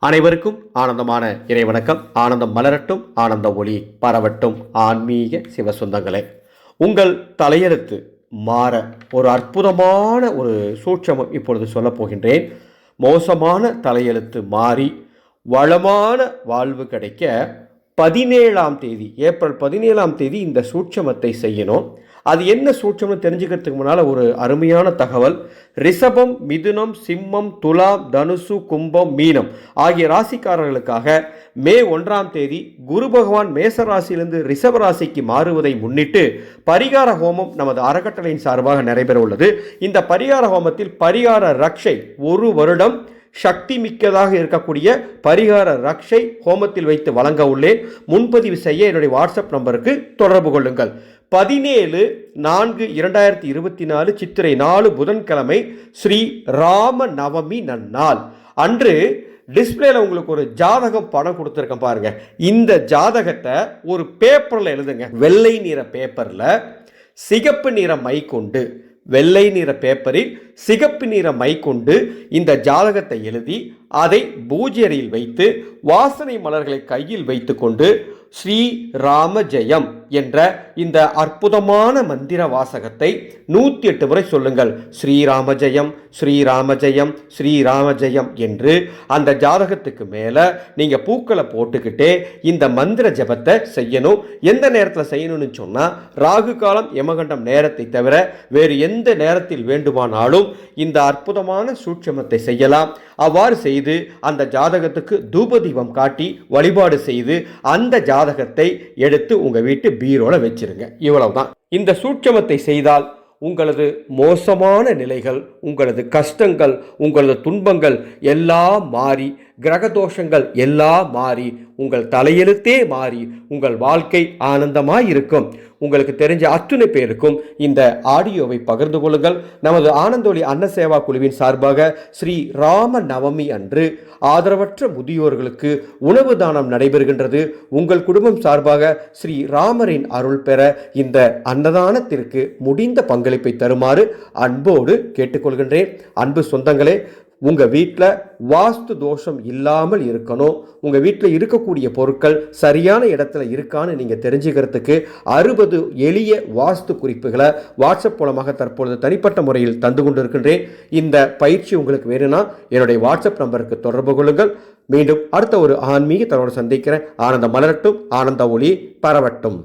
அனைவருக்கும் ஆனந்தமான இறைவணக்கம். ஆனந்தம் மலரட்டும் ஆனந்த ஒளி பரவட்டும். ஆன்மீக சிவசொந்தங்களே உங்கள் தலையெழுத்து மாற ஒரு அற்புதமான ஒரு சூட்சமம் இப்பொழுது சொல்லப் போகின்றேன். மோசமான தலையெழுத்து மாறி வளமான வாழ்வு கிடைக்க பதினேழாம் தேதி ஏப்ரல் பதினேழாம் தேதி இந்த சூட்சமத்தை செய்யணும். அது என்ன சூட்சம்னு தெரிஞ்சுக்கிறதுக்கு முன்னால் ஒரு அருமையான தகவல். ரிஷபம் மிதுனம் சிம்மம் துலாம் தனுசு கும்பம் மீனம் ஆகிய ராசிக்காரர்களுக்காக மே ஒன்றாம் தேதி குரு பகவான் மேச ராசியிலிருந்து ரிஷப ராசிக்கு மாறுவதை முன்னிட்டு பரிகார ஹோமம் நமது அறக்கட்டளையின் சார்பாக நடைபெற உள்ளது இந்த பரிகார ஹோமத்தில் பரிகார ரக்ஷை ஒரு வருடம் சக்தி மிக்கதாக இருக்கக்கூடிய பரிகார ரக்ஷை ஹோமத்தில் வைத்து வழங்க உள்ளேன். முன்பதிவு செய்ய என்னுடைய வாட்ஸ்அப் நம்பருக்கு தொடர்பு கொள்ளுங்கள். பதினேழு நான்கு இரண்டாயிரத்தி இருபத்தி நாலு சித்திரை நாலு புதன்கிழமை ஸ்ரீ ராம நவமி நன்னாள். அன்று டிஸ்பிளேல உங்களுக்கு ஒரு ஜாதகம் படம் கொடுத்துருக்கேன் பாருங்க. இந்த ஜாதகத்தை ஒரு பேப்பரில் எழுதுங்க. வெள்ளை நிற பேப்பரில் சிகப்பு நிற மை கொண்டு வெள்ளை நிற பேப்பரில் சிகப்பு நிற மை கொண்டு இந்த ஜாதகத்தை எழுதி அதை பூஜையறையில் வைத்து வாசனை மலர்களை கையில் வைத்துக்கொண்டு ஸ்ரீ ராம ஜெயம் என்ற இந்த அற்புதமான மந்திர வாசகத்தை நூற்றி எட்டு முறை சொல்லுங்கள். ஸ்ரீராம ஜெயம் ஸ்ரீராம ஜெயம் ஸ்ரீராம ஜெயம் என்று அந்த ஜாதகத்துக்கு மேலே நீங்கள் பூக்களை போட்டுக்கிட்டே இந்த மந்திர ஜபத்தை செய்யணும். எந்த நேரத்தில் செய்யணும்னு சொன்னால் ராகு காலம் யமகண்டம் நேரத்தை தவிர வேறு எந்த நேரத்தில் வேண்டுமானாலும் இந்த அற்புதமான சூட்சமத்தை செய்யலாம். அவ்வாறு செய்து அந்த ஜாதகத்துக்கு தூபதீபம் காட்டி வழிபாடு செய்து அந்த ஜாதகத்தை எடுத்து உங்கள் வீட்டு பீரோல வச்சிருங்க. இவ்வளவுதான். இந்த சூட்சமத்தை செய்தால் உங்களது மோசமான நிலைகள் உங்களது கஷ்டங்கள் உங்களது துன்பங்கள் எல்லாம் மாறி கிரகதோஷங்கள் எல்லாம் மாறி உங்கள் தலையெழுத்தே மாறி உங்கள் வாழ்க்கை ஆனந்தமாக இருக்கும் உங்களுக்கு தெரிஞ்ச அத்துணை பேருக்கும் இந்த ஆடியோவை பகிர்ந்து கொள்ளுங்கள். நமது ஆனந்தோலி அன்ன சேவா குழுவின் சார்பாக ஸ்ரீ ராம நவமி அன்று ஆதரவற்ற முதியோர்களுக்கு உணவு தானம் நடைபெறுகின்றது. உங்கள் குடும்பம் சார்பாக ஸ்ரீ ராமரின் அருள் பெற இந்த அன்னதானத்திற்கு முடிந்த பங்களிப்பை தருமாறு அன்போடு கேட்டுக்கொள்கின்றேன். அன்பு சொந்தங்களே உங்கள் வீட்டில் வாஸ்து தோஷம் இல்லாமல் இருக்கணும். உங்கள் வீட்டில் இருக்கக்கூடிய பொருட்கள் சரியான இடத்துல இருக்கான்னு நீங்கள் தெரிஞ்சுக்கிறதுக்கு அறுபது எளிய வாஸ்து குறிப்புகளை வாட்ஸ்அப் மூலமாக தற்பொழுது தனிப்பட்ட முறையில் தந்து கொண்டு இருக்கின்றேன் இந்த பயிற்சி உங்களுக்கு வேணும்னா என்னுடைய வாட்ஸ்அப் நம்பருக்கு தொடர்பு கொள்ளுங்கள். மீண்டும் அடுத்த ஒரு ஆன்மீக தன்னோடு சந்திக்கிறேன். ஆனந்த மலரட்டும் ஆனந்த ஒளி பரவட்டும்.